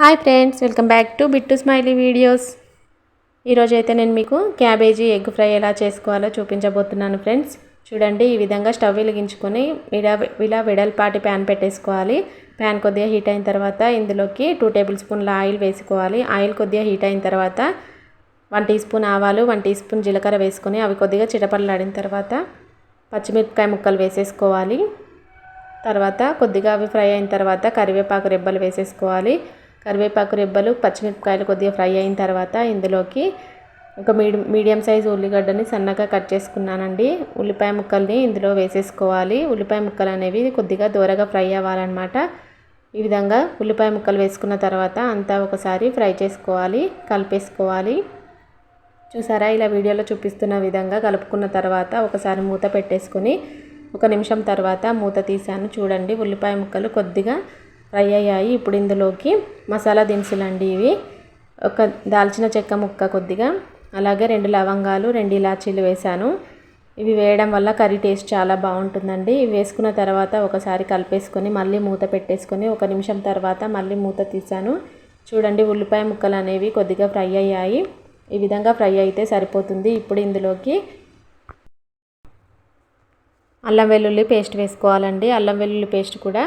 Hi friends welcome back to Bittu smiley videos. ఈరోజు అయితే నేను మీకు క్యాబేజీ ఎగ్ ఫ్రై ఎలా చేసుకోవాలో చూపించబోతున్నాను ఫ్రెండ్స్. చూడండి ఈ విధంగా స్టవ్ వెలిగించుకొని ఇలా ఇలా వెడల్పాటి ప్యాన్ పెట్టేసుకోవాలి. ప్యాన్ కొద్దిగా హీట్ అయిన తర్వాత ఇందులోకి టూ టేబుల్ స్పూన్ల ఆయిల్ వేసుకోవాలి. ఆయిల్ కొద్దిగా హీట్ అయిన తర్వాత వన్ టీ స్పూన్ ఆవాలు వన్ టీ స్పూన్ జీలకర్ర వేసుకొని అవి కొద్దిగా చిటపడలాడిన తర్వాత పచ్చిమిరపకాయ ముక్కలు వేసేసుకోవాలి. తర్వాత కొద్దిగా అవి ఫ్రై అయిన తర్వాత కరివేపాకు రెబ్బలు వేసేసుకోవాలి. కరివేపాకు రెబ్బలు పచ్చిమిరపకాయలు కొద్దిగా ఫ్రై అయిన తర్వాత ఇందులోకి ఒక మీడి మీడియం సైజ్ ఉల్లిగడ్డని సన్నగా కట్ చేసుకున్నానండి. ఉల్లిపాయ ముక్కల్ని ఇందులో వేసేసుకోవాలి. ఉల్లిపాయ ముక్కలు అనేవి కొద్దిగా దూరగా ఫ్రై అవ్వాలన్నమాట. ఈ విధంగా ఉల్లిపాయ ముక్కలు వేసుకున్న తర్వాత అంతా ఒకసారి ఫ్రై చేసుకోవాలి కలిపేసుకోవాలి. చూసారా ఇలా వీడియోలో చూపిస్తున్న విధంగా కలుపుకున్న తర్వాత ఒకసారి మూత పెట్టేసుకొని ఒక నిమిషం తర్వాత మూత తీసాను చూడండి ఉల్లిపాయ ముక్కలు కొద్దిగా ఫ్రై అయ్యాయి. ఇప్పుడు ఇందులోకి మసాలా దినుసులు అండి ఇవి. ఒక దాల్చిన చెక్క ముక్క కొద్దిగా. అలాగే రెండు లవంగాలు రెండు ఇలాచీలు వేశాను. ఇవి వేయడం వల్ల కర్రీ టేస్ట్ చాలా బాగుంటుందండి. ఇవి వేసుకున్న తర్వాత ఒకసారి కలిపేసుకొని మళ్ళీ మూత పెట్టేసుకొని ఒక నిమిషం తర్వాత మళ్ళీ మూత తీసాను చూడండి ఉల్లిపాయ ముక్కలు అనేవి కొద్దిగా ఫ్రై అయ్యాయి. ఈ విధంగా ఫ్రై అయితే సరిపోతుంది. ఇప్పుడు ఇందులోకి అల్లం వెల్లుల్లి పేస్ట్ వేసుకోవాలండి. అల్లం వెల్లుల్లి పేస్ట్ కూడా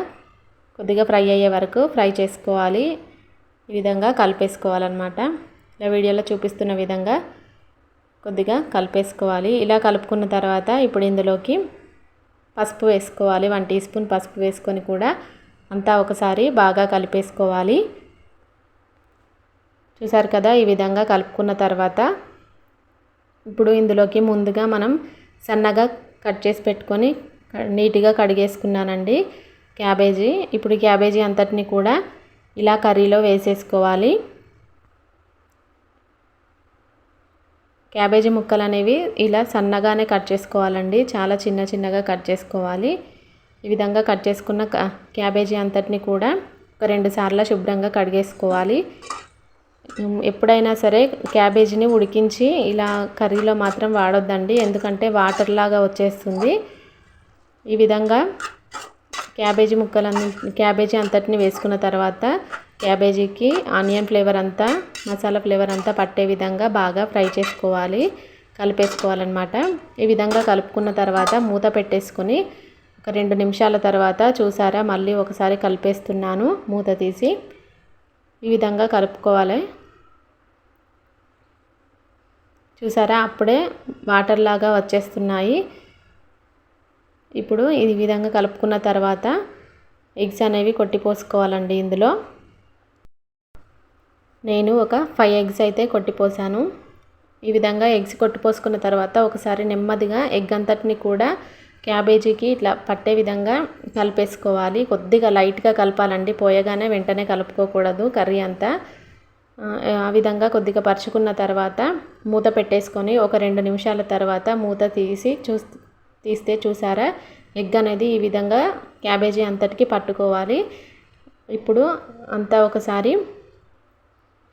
కొద్దిగా ఫ్రై అయ్యే వరకు ఫ్రై చేసుకోవాలి. ఈ విధంగా కలిపేసుకోవాలన్నమాట. ఇలా వీడియోలో చూపిస్తున్న విధంగా కొద్దిగా కలిపేసుకోవాలి. ఇలా కలుపుకున్న తర్వాత ఇప్పుడు ఇందులోకి పసుపు వేసుకోవాలి. వన్ టీ స్పూన్ పసుపు వేసుకొని కూడా అంతా ఒకసారి బాగా కలిపేసుకోవాలి. చూసారు కదా ఈ విధంగా కలుపుకున్న తర్వాత ఇప్పుడు ఇందులోకి ముందుగా మనం సన్నగా కట్ చేసి పెట్టుకొని నీట్గా కడిగేసుకున్నానండి. క్యాబేజీ. ఇప్పుడు క్యాబేజీ అంతటిని కూడా ఇలా కర్రీలో వేసేసుకోవాలి. క్యాబేజీ ముక్కలు అనేవి ఇలా సన్నగానే కట్ చేసుకోవాలండి. చాలా చిన్న చిన్నగా కట్ చేసుకోవాలి. ఈ విధంగా కట్ చేసుకున్న క్యాబేజీ అంతటిని కూడా ఒక రెండు సార్లు శుభ్రంగా కడిగేసుకోవాలి. ఎప్పుడైనా సరే క్యాబేజీని ఉడికించి ఇలా కర్రీలో మాత్రం వాడొద్దండి. ఎందుకంటే వాటర్ లాగా వచ్చేస్తుంది. ఈ విధంగా క్యాబేజీ ముక్కలన్నీ క్యాబేజీ అంతటిని వేసుకున్న తర్వాత క్యాబేజీకి ఆనియన్ ఫ్లేవర్ అంతా మసాలా ఫ్లేవర్ అంతా పట్టే విధంగా బాగా ఫ్రై చేసుకోవాలి కలిపేసుకోవాలన్నమాట. ఈ విధంగా కలుపుకున్న తర్వాత మూత పెట్టేసుకొని ఒక రెండు నిమిషాల తర్వాత చూసారా మళ్ళీ ఒకసారి కలిపేస్తున్నాను మూత తీసి. ఈ విధంగా కలుపుకోవాలి. చూసారా అప్పుడే వాటర్ లాగా వచ్చేస్తున్నాయి. ఇప్పుడు ఈ విధంగా కలుపుకున్న తర్వాత ఎగ్స్ అనేవి కొట్టిపోసుకోవాలండి ఇందులో. నేను ఒక ఫైవ్ ఎగ్స్ అయితే కొట్టిపోసాను ఈ విధంగా ఎగ్స్ కొట్టిపోసుకున్న తర్వాత ఒకసారి నెమ్మదిగా ఎగ్ అంతటిని కూడా క్యాబేజీకి ఇట్లా పట్టే విధంగా కలిపేసుకోవాలి. కొద్దిగా లైట్గా కలపాలండి. పోయగానే వెంటనే కలుపుకోకూడదు కర్రీ అంతా. ఆ విధంగా కొద్దిగా పరుచుకున్న తర్వాత మూత పెట్టేసుకొని ఒక రెండు నిమిషాల తర్వాత మూత తీసి చూ తీస్తే చూసారా? ఎగ్ అనేది ఈ విధంగా క్యాబేజీ అంతటికి పట్టుకోవాలి. ఇప్పుడు అంతా ఒకసారి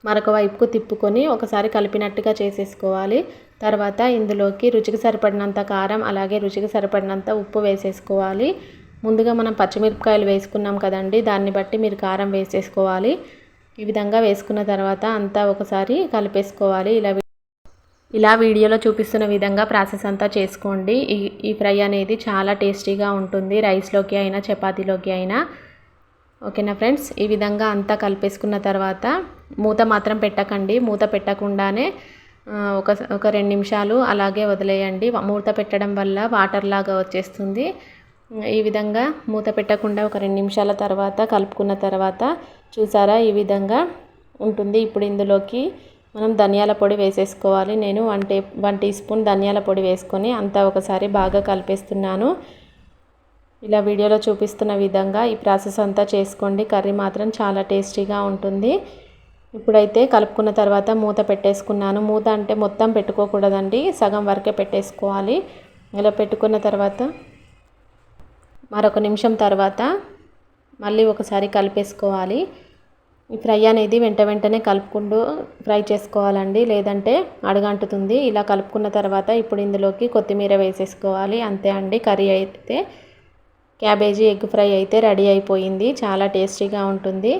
మరొక వైపుకు తిప్పుకొని ఒకసారి కలిపినట్టుగా చేసేసుకోవాలి. తర్వాత ఇందులోకి రుచికి సరిపడినంత కారం అలాగే రుచికి సరిపడినంత ఉప్పు వేసేసుకోవాలి. ముందుగా మనం పచ్చిమిరపకాయలు వేసుకున్నాం కదండి దాన్ని బట్టి మీరు కారం వేసేసుకోవాలి. ఈ విధంగా వేసుకున్న తర్వాత అంతా ఒకసారి కలిపేసుకోవాలి. ఇలా ఇలా వీడియోలో చూపిస్తున్న విధంగా ప్రాసెస్ అంతా చేసుకోండి. ఈ ఈ ఫ్రై అనేది చాలా టేస్టీగా ఉంటుంది. రైస్లోకి అయినా చపాతీలోకి అయినా. ఓకేనా ఫ్రెండ్స్? ఈ విధంగా అంతా కలిపేసుకున్న తర్వాత మూత మాత్రం పెట్టకండి. మూత పెట్టకుండానే ఒక ఒక రెండు నిమిషాలు అలాగే వదిలేయండి. మూత పెట్టడం వల్ల వాటర్ లాగా వచ్చేస్తుంది. ఈ విధంగా మూత పెట్టకుండా ఒక రెండు నిమిషాల తర్వాత కలుపుకున్న తర్వాత చూసారా? ఈ విధంగా ఉంటుంది. ఇప్పుడు ఇందులోకి మనం ధనియాల పొడి వేసేసుకోవాలి. నేను వన్ టే వన్ టీ స్పూన్ ధనియాల పొడి వేసుకొని అంతా ఒకసారి బాగా కలిపేస్తున్నాను. ఇలా వీడియోలో చూపిస్తున్న విధంగా ఈ ప్రాసెస్ అంతా చేసుకోండి. కర్రీ మాత్రం చాలా టేస్టీగా ఉంటుంది. ఇప్పుడైతే కలుపుకున్న తర్వాత మూత పెట్టేసుకున్నాను. మూత అంటే మొత్తం పెట్టుకోకూడదండి. సగం వరకే పెట్టేసుకోవాలి. ఇలా పెట్టుకున్న తర్వాత మరొక నిమిషం తర్వాత మళ్ళీ ఒకసారి కలిపేసుకోవాలి. ఈ ఫ్రై అనేది వెంట వెంటనే కలుపుకుంటూ ఫ్రై చేసుకోవాలండి. లేదంటే అడగంటుతుంది. ఇలా కలుపుకున్న తర్వాత ఇప్పుడు ఇందులోకి కొత్తిమీర వేసేసుకోవాలి. అంతే అండి. కర్రీ అయితే క్యాబేజీ ఎగ్ ఫ్రై అయితే రెడీ అయిపోయింది. చాలా టేస్టీగా ఉంటుంది.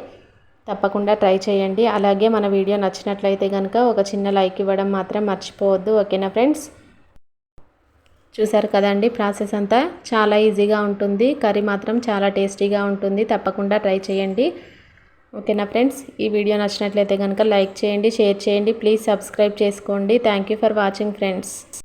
తప్పకుండా ట్రై చేయండి. అలాగే మన వీడియో నచ్చినట్లయితే కనుక ఒక చిన్న లైక్ ఇవ్వడం మాత్రం మర్చిపోవద్దు. ఓకేనా ఫ్రెండ్స్? చూసారు కదండి? ప్రాసెస్ అంతా చాలా ఈజీగా ఉంటుంది. కర్రీ మాత్రం చాలా టేస్టీగా ఉంటుంది. తప్పకుండా ట్రై చేయండి. ఓకేనా ఫ్రెండ్స్? ఈ వీడియో నచ్చినట్లయితే కనుక లైక్ చేయండి షేర్ చేయండి ప్లీజ్ సబ్స్క్రైబ్ చేసుకోండి. Thank for watching friends.